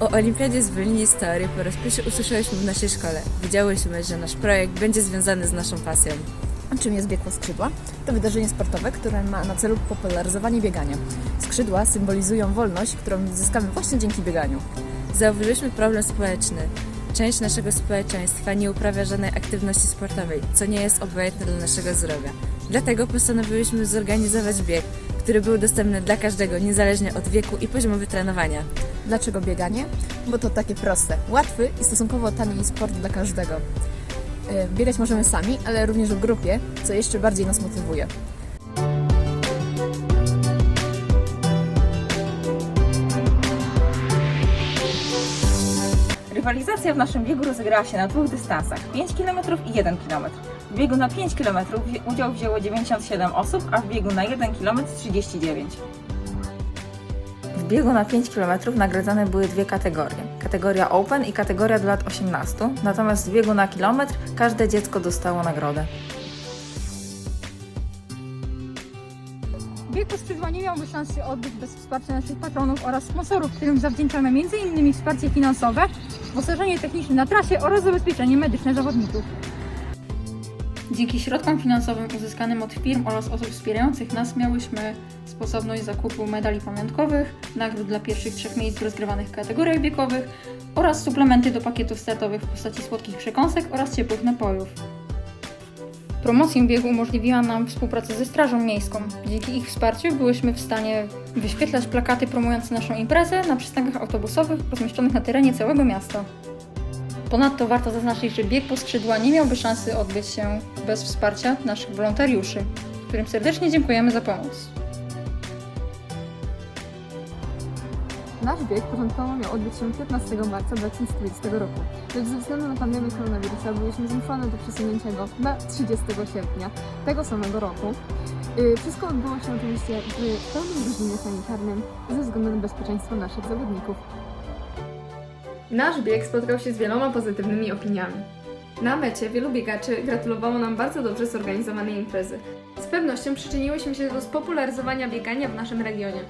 O Olimpiadzie z Berlin z teorii po raz pierwszy usłyszałyśmy w naszej szkole. Wiedziałyśmy, że nasz projekt będzie związany z naszą pasją. Czym jest bieg po skrzydła? To wydarzenie sportowe, które ma na celu popularyzowanie biegania. Skrzydła symbolizują wolność, którą zyskamy właśnie dzięki bieganiu. Zauważyliśmy problem społeczny. Część naszego społeczeństwa nie uprawia żadnej aktywności sportowej, co nie jest obojętne dla naszego zdrowia. Dlatego postanowiłyśmy zorganizować bieg, który był dostępny dla każdego, niezależnie od wieku i poziomu wytrenowania. Dlaczego bieganie? Bo to takie proste, łatwy i stosunkowo tani sport dla każdego. E, Biegać możemy sami, ale również w grupie, co jeszcze bardziej nas motywuje. Rywalizacja w naszym biegu rozegrała się na dwóch dystansach 5 km i 1 km. W biegu na 5 km udział wzięło 97 osób, a w biegu na 1 km 39. W biegu na 5 km nagradzane były dwie kategorie. Kategoria Open i kategoria do lat 18, natomiast w biegu na kilometr każde dziecko dostało nagrodę. Bieg po skrzydła nie miałby szans się odbyć bez wsparcia naszych patronów oraz sponsorów, którym zawdzięczamy m.in. wsparcie finansowe, wyposażenie techniczne na trasie oraz zabezpieczenie medyczne zawodników. Dzięki środkom finansowym uzyskanym od firm oraz osób wspierających nas miałyśmy sposobność zakupu medali pamiątkowych, nagród dla pierwszych trzech miejsc w rozgrywanych kategoriach wiekowych oraz suplementy do pakietów startowych w postaci słodkich przekąsek oraz ciepłych napojów. Promocję biegu umożliwiła nam współpraca ze Strażą Miejską. Dzięki ich wsparciu byłyśmy w stanie wyświetlać plakaty promujące naszą imprezę na przystankach autobusowych rozmieszczonych na terenie całego miasta. Ponadto warto zaznaczyć, że bieg po skrzydła nie miałby szansy odbyć się bez wsparcia naszych wolontariuszy, którym serdecznie dziękujemy za pomoc. Nasz bieg początkowo miał odbyć się 15 marca 2020 roku, lecz ze względu na pandemię koronawirusa byliśmy zmuszone do przesunięcia go na 30 sierpnia tego samego roku. Yy, Wszystko odbyło się oczywiście w pełnym reżimie sanitarnym ze względu na bezpieczeństwo naszych zawodników. Nasz bieg spotkał się z wieloma pozytywnymi opiniami. Na mecie wielu biegaczy gratulowało nam bardzo dobrze zorganizowanej imprezy. Z pewnością przyczyniłyśmy się do spopularyzowania biegania w naszym regionie.